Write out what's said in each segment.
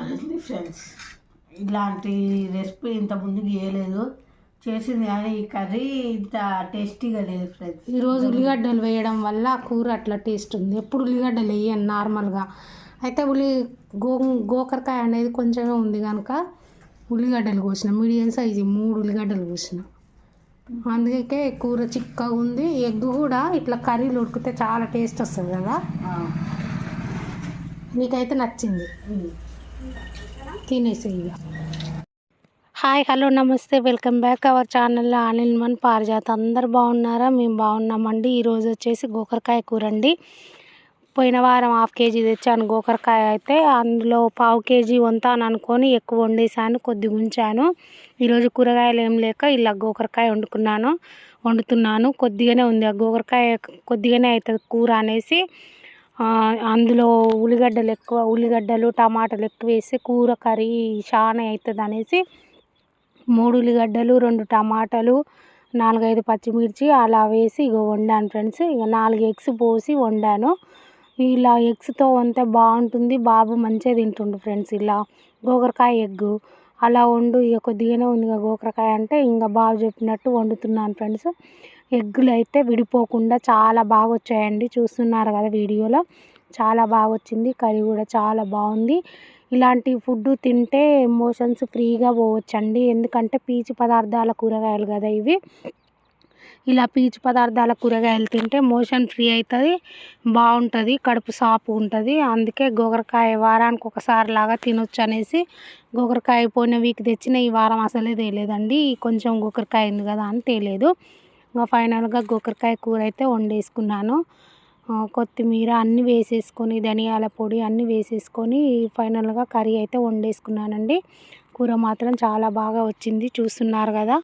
ఉంది ఫ్రెండ్స్ ఇలాంటి రెసిపీ ఇంత ముందుకు చేయలేదు చేసింది కానీ ఈ కర్రీ ఇంత టేస్టీగా లేదు ఫ్రెండ్స్ ఈరోజు ఉల్లిగడ్డలు వేయడం వల్ల కూర అట్లా టేస్ట్ ఉంది. ఎప్పుడు ఉల్లిగడ్డలు వేయను నార్మల్గా అయితే ఉల్లి గో గోకరకాయ అనేది కొంచెమే ఉంది కనుక ఉల్లిగడ్డలు కోసిన. మీడియం సైజు మూడు ఉల్లిగడ్డలు కోసిన. అందుకే కూర చిక్కగా ఉంది. ఎగ్ కూడా ఇట్లా కర్రీలు ఉడికితే చాలా టేస్ట్ వస్తుంది కదా. నీకైతే నచ్చింది. తినేసి hi hello namaste welcome back our ఛానల్లో అనిల్ మన్ పారిజాత. అందరు బాగున్నారా? మేము బాగున్నామండి. ఈరోజు వచ్చేసి గోకరకాయ కూర అండి పోయిన వారం హాఫ్ కేజీ తెచ్చాను గోకరకాయ అయితే. అందులో పావు కేజీ వంతాను అనుకొని ఎక్కువ వండేసాను కొద్దిగా ఉంచాను ఈరోజు కూరగాయలు ఏం లేక ఇలా గోకరకాయ వండుకున్నాను వండుతున్నాను. కొద్దిగానే ఉంది. ఆ గోకరకాయ కొద్దిగానే అవుతుంది కూర అనేసి అందులో ఉల్లిగడ్డలు ఎక్కువ ఉల్లిగడ్డలు టమాటాలు ఎక్కువ వేసి కూర కర్రీ చాలా అవుతుంది అనేసి మూడు ఉల్లిగడ్డలు రెండు టమాటాలు నాలుగైదు పచ్చిమిర్చి అలా వేసి ఇక వండాను ఫ్రెండ్స్. ఇక నాలుగు ఎగ్స్ పోసి వండాను. ఇలా ఎగ్స్తో వంతే బాగుంటుంది. బాబు మంచిగా తింటుండు ఫ్రెండ్స్ ఇలా. గోకరకాయ ఎగ్గు. అలా వండు. ఇక కొద్దిగానే ఉంది ఇక గోకరకాయ అంటే ఇంకా బాబు చెప్పినట్టు వండుతున్నాను ఫ్రెండ్స్. ఎగ్గులు అయితే విడిపోకుండా చాలా బాగా వచ్చాయండి చూస్తున్నారు కదా వీడియోలో. చాలా బాగా వచ్చింది కర్రీ కూడా చాలా బాగుంది. ఇలాంటి ఫుడ్ తింటే మోషన్స్ ఫ్రీగా పోవచ్చండి. ఎందుకంటే పీచు పదార్థాల కూరగాయలు కదా ఇవి. ఇలా పీచు పదార్థాల కూరగాయలు తింటే మోషన్ ఫ్రీ అవుతుంది బాగుంటుంది కడుపు సాపు ఉంటుంది. అందుకే గోకరకాయ వారానికి ఒకసారి లాగా తినొచ్చు అనేసి గోకరకాయ పోయిన వీక్ తెచ్చిన ఈ వారం అసలే తేలేదండి. కొంచెం గోకరకాయ ఉంది కదా అని తేలేదు. ఇంకా ఫైనల్గా గోకరకాయ కూర అయితే వండేసుకున్నాను. కొత్తిమీర అన్నీ వేసేసుకొని ధనియాల పొడి అన్నీ వేసేసుకొని ఫైనల్గా కర్రీ అయితే వండేసుకున్నానండి. కూర మాత్రం చాలా బాగా వచ్చింది చూస్తున్నారు కదా.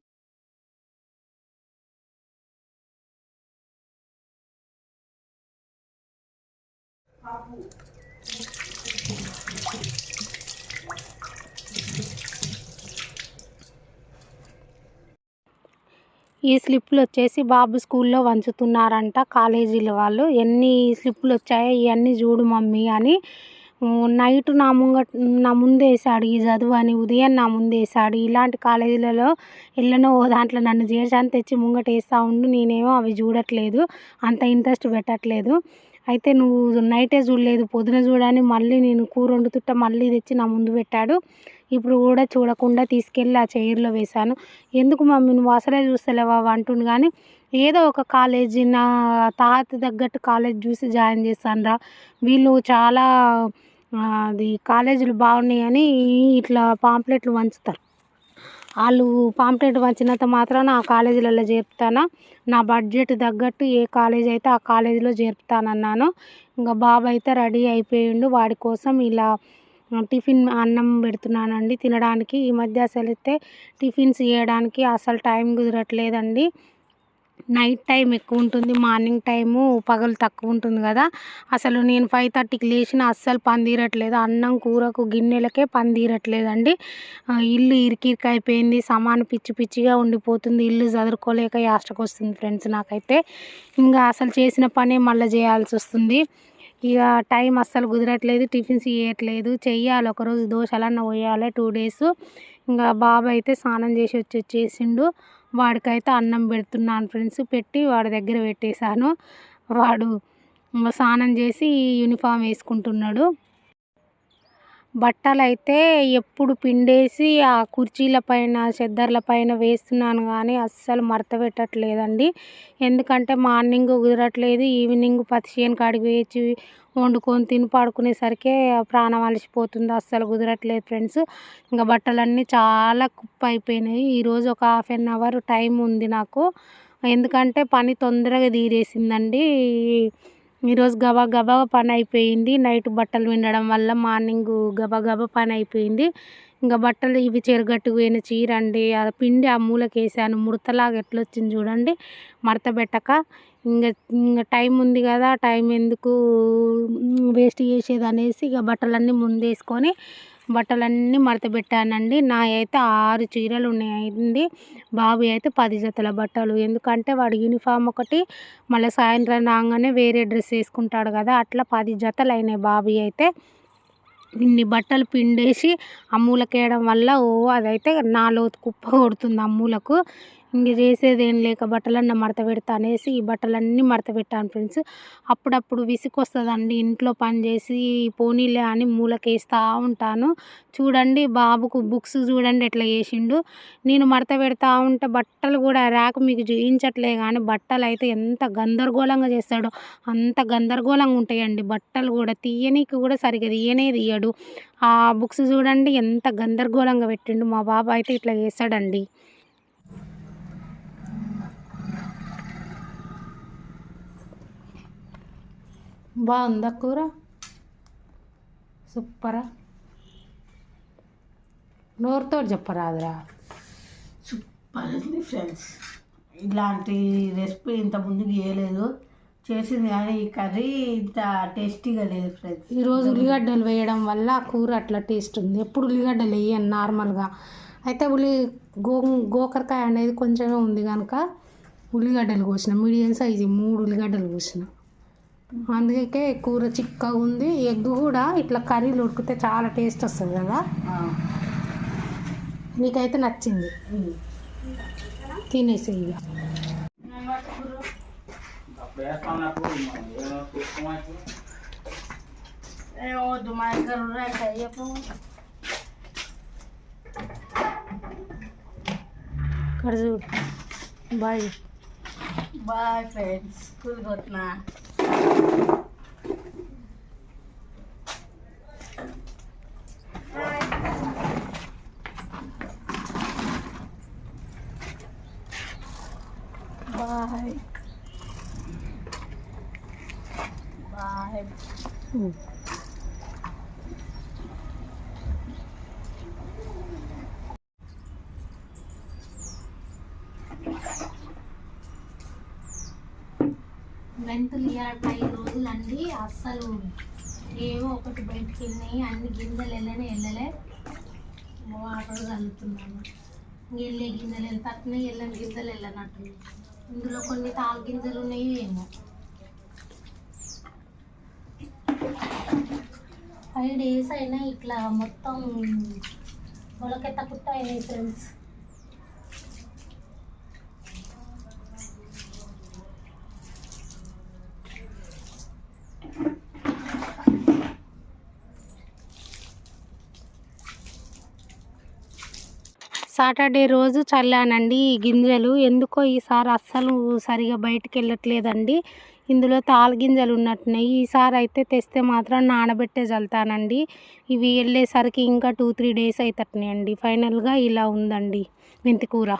ఈ స్లిప్పులు వచ్చేసి బాబు స్కూల్లో వంచుతున్నారంట. కాలేజీల వాళ్ళు ఎన్ని స్లిప్పులు వచ్చాయో ఇవన్నీ చూడు మమ్మీ అని. నైట్ నా ముంగట నా ముందేసాడు ఈ చదువు అని ఉదయం నా ముందేసాడు ఇలాంటి కాలేజీలలో ఎల్లనో ఓ దాంట్లో నన్ను చేర్చాను తెచ్చి ముంగట వేస్తూ ఉండు నేనేమో అవి చూడట్లేదు అంత ఇంట్రెస్ట్ పెట్టట్లేదు. అయితే నువ్వు నైటే చూడలేదు పొద్దున చూడని మళ్ళీ నేను కూర వండుతుంటే మళ్ళీ తెచ్చి నా ముందు పెట్టాడు. ఇప్పుడు కూడా చూడకుండా తీసుకెళ్ళి ఆ చైర్లో వేశాను. ఎందుకు మమ్మీ? నువ్వు అసలే చూస్తలేవా అంటుండు కానీ ఏదో ఒక కాలేజీ నా తాత తగ్గట్టు కాలేజ్ చూసి జాయిన్ చేశాను రా. వీళ్ళు చాలా అది కాలేజీలు బాగున్నాయని ఇట్లా పాంప్లెట్లు వంచుతారు వాళ్ళు పాంప్లెట్ వంచినంత మాత్రాన ఆ కాలేజీలలో చేరుతానా? నా బడ్జెట్ తగ్గట్టు ఏ కాలేజ్ అయితే ఆ కాలేజీలో చేరుతానన్నాను. ఇంకా బాబు అయితే రెడీ అయిపోయిండు. వాడి కోసం ఇలా టిఫిన్ అన్నం పెడుతున్నానండి. తినడానికి ఈ మధ్య అసలు అయితే టిఫిన్స్ చేయడానికి అసలు టైం కుదరట్లేదండి. నైట్ టైం ఎక్కువ ఉంటుంది మార్నింగ్ టైము పగలు తక్కువ ఉంటుంది కదా. అసలు నేను ఫైవ్ థర్టీకి లేచిన అస్సలు పందిరట్లేదు అన్నం కూరకు గిన్నెలకే పందిరట్లేదండి ఇల్లు ఇరికిరికి అయిపోయింది సమాను పిచ్చి పిచ్చిగా ఉండిపోతుంది ఇల్లు చదువుకోలేక యాస్టకు వస్తుంది ఫ్రెండ్స్ నాకైతే. ఇంకా అసలు చేసిన పనే మళ్ళీ చేయాల్సి వస్తుంది. ఇక టైం అస్సలు కుదరట్లేదు టిఫిన్స్ చేయట్లేదు చెయ్యాలి ఒకరోజు దోశలన్న పోయాలి టూ డేస్. ఇంకా బాబు అయితే స్నానం చేసి వచ్చి వచ్చేసిండు. వాడికైతే అన్నం పెడుతున్నాను ఫ్రెండ్స్ పెట్టి వాడి దగ్గర పెట్టేశాను. వాడు ఇంకా స్నానం చేసి యూనిఫామ్ వేసుకుంటున్నాడు. బట్టలైతే ఎప్పుడు పిండేసి ఆ కుర్చీల పైన చెద్దర్ల పైన వేస్తున్నాను కానీ అస్సలు మడత పెట్టట్లేదండి ఎందుకంటే మార్నింగ్ కుదరట్లేదు ఈవినింగ్ పతిసేను కాడికి వేచి వండుకొని తిని పడుకునేసరికి ప్రాణం అలసిపోతుంది అస్సలు కుదరట్లేదు ఫ్రెండ్స్. ఇంకా బట్టలన్నీ చాలా కుప్ప అయిపోయినాయి ఈరోజు ఒక హాఫ్ అన్ అవర్ టైం ఉంది నాకు. ఎందుకంటే పని తొందరగా తీరేసిందండి. ఈరోజు గబా గబా పని అయిపోయింది నైట్ బట్టలు విండడం వల్ల మార్నింగ్ గబా గబా పని అయిపోయింది ఇంకా బట్టలు ఇవి చెరగట్టు పోయిన చీర అండి. ఆ పిండి ఆ మూలకి వేసాను ముడతలాగా ఎట్లా వచ్చింది చూడండి. మడత పెట్టక. ఇంకా ఇంకా టైం ఉంది కదా. టైం ఎందుకు వేస్ట్ చేసేది అనేసి ఇక బట్టలన్నీ ముందేసుకొని బట్టలన్నీ మడత పెట్టానండి నా అయితే ఆరు చీరలు ఉన్నాయండి. బాబు అయితే పది జతల బట్టలు. ఎందుకంటే వాడు యూనిఫామ్ ఒకటి మళ్ళీ సాయంత్రం రాగానే వేరే డ్రెస్ వేసుకుంటాడు కదా అట్లా పది జతలు అయినాయి బాబు అయితే. ఇన్ని బట్టలు పిండేసి ఆ మూలకేయడం వల్ల ఓ అదైతే నాలో కుప్ప కొడుతుంది అమ్ములకు. ఇంక చేసేది ఏం లేక బట్టలన్నీ మడత పెడతా అనేసి ఈ బట్టలన్నీ మడత పెట్టాను ఫ్రెండ్స్. అప్పుడప్పుడు విసుకొస్తుందండి ఇంట్లో పని చేసి పోనీలే అని మూలకేస్తూ ఉంటాను. చూడండి బాబుకు బుక్స్ చూడండి ఎట్లా చేసిండు. నేను మడత పెడతా ఉంటే బట్టలు కూడా ర్యాక్ మీకు చూపించట్లే కానీ బట్టలు అయితే ఎంత గందరగోళంగా చేస్తాడో అంత గందరగోళంగా ఉంటాయండి. బట్టలు కూడా తీయనీకి కూడా సరిగ్గా తీయనే తీయడు. ఆ బుక్స్ చూడండి ఎంత గందరగోళంగా పెట్టిండు మా బాబు అయితే ఇట్లా చేస్తాడండి. బాగుందా కూర? సూపరా. నోరుతో చెప్పరాదురా. సూపర్ ఉంది ఫ్రెండ్స్. ఇలాంటి రెసిపీ ఇంత ముందుకు చేయలేదు చేసింది కానీ ఈ కర్రీ ఇంత టేస్టీగా లేదు ఫ్రెండ్స్. ఈరోజు ఉల్లిగడ్డలు వేయడం వల్ల కూర అట్లా టేస్ట్ ఉంది. ఎప్పుడు ఉల్లిగడ్డలు వేయను నార్మల్గా. అయితే ఉల్లి గో గోకరకాయ అనేది కొంచెమే ఉంది కనుక ఉల్లిగడ్డలు కోసిన. మీడియం సైజు మూడు ఉల్లిగడ్డలు కోసిన. అందుకే కూర చిక్కగా ఉంది. ఎగ్ కూడా ఇట్లా కర్రీలు ఉడికితే చాలా టేస్ట్ వస్తుంది కదా. నీకైతే నచ్చింది. తినేసి ఇక ఇక్కడ చూడు బాయ్. బాయ్ ఫ్రెండ్స్ స్కూల్కి వస్తున్నా బాయ్ బాయ్ మెంతులు ఇవాళ రోజులు రోజులండి అస్సలు ఏవో ఒకటి బయటకు వెళ్ళినాయి అన్ని గింజలు వెళ్ళనే వెళ్ళలే. వాటర్ కలుపుతున్నాను వెళ్ళే గింజలు వెళ్తాయి వెళ్ళని గింజలు వెళ్ళనట్టు. ఇందులో కొన్ని తాగు గింజలు ఉన్నాయి ఏమో. ఫైవ్ డేస్ అయినా ఇట్లా మొత్తం మొలకెత్త పుట్ట అయినాయి ఫ్రెండ్స్. సాటర్డే రోజు చల్లానండి ఈ గింజలు. ఎందుకో ఈసారి అస్సలు సరిగా బయటికి వెళ్ళట్లేదండి. ఇందులో తాలు గింజలు ఉన్నట్టున్నాయి. ఈసారి అయితే తెస్తే మాత్రం నానబెట్టే చల్లుతానండి. ఇవి వెళ్ళేసరికి ఇంకా టూ త్రీ డేస్ అవుతున్నాయండి ఫైనల్గా ఇలా ఉందండి మెంతికూర.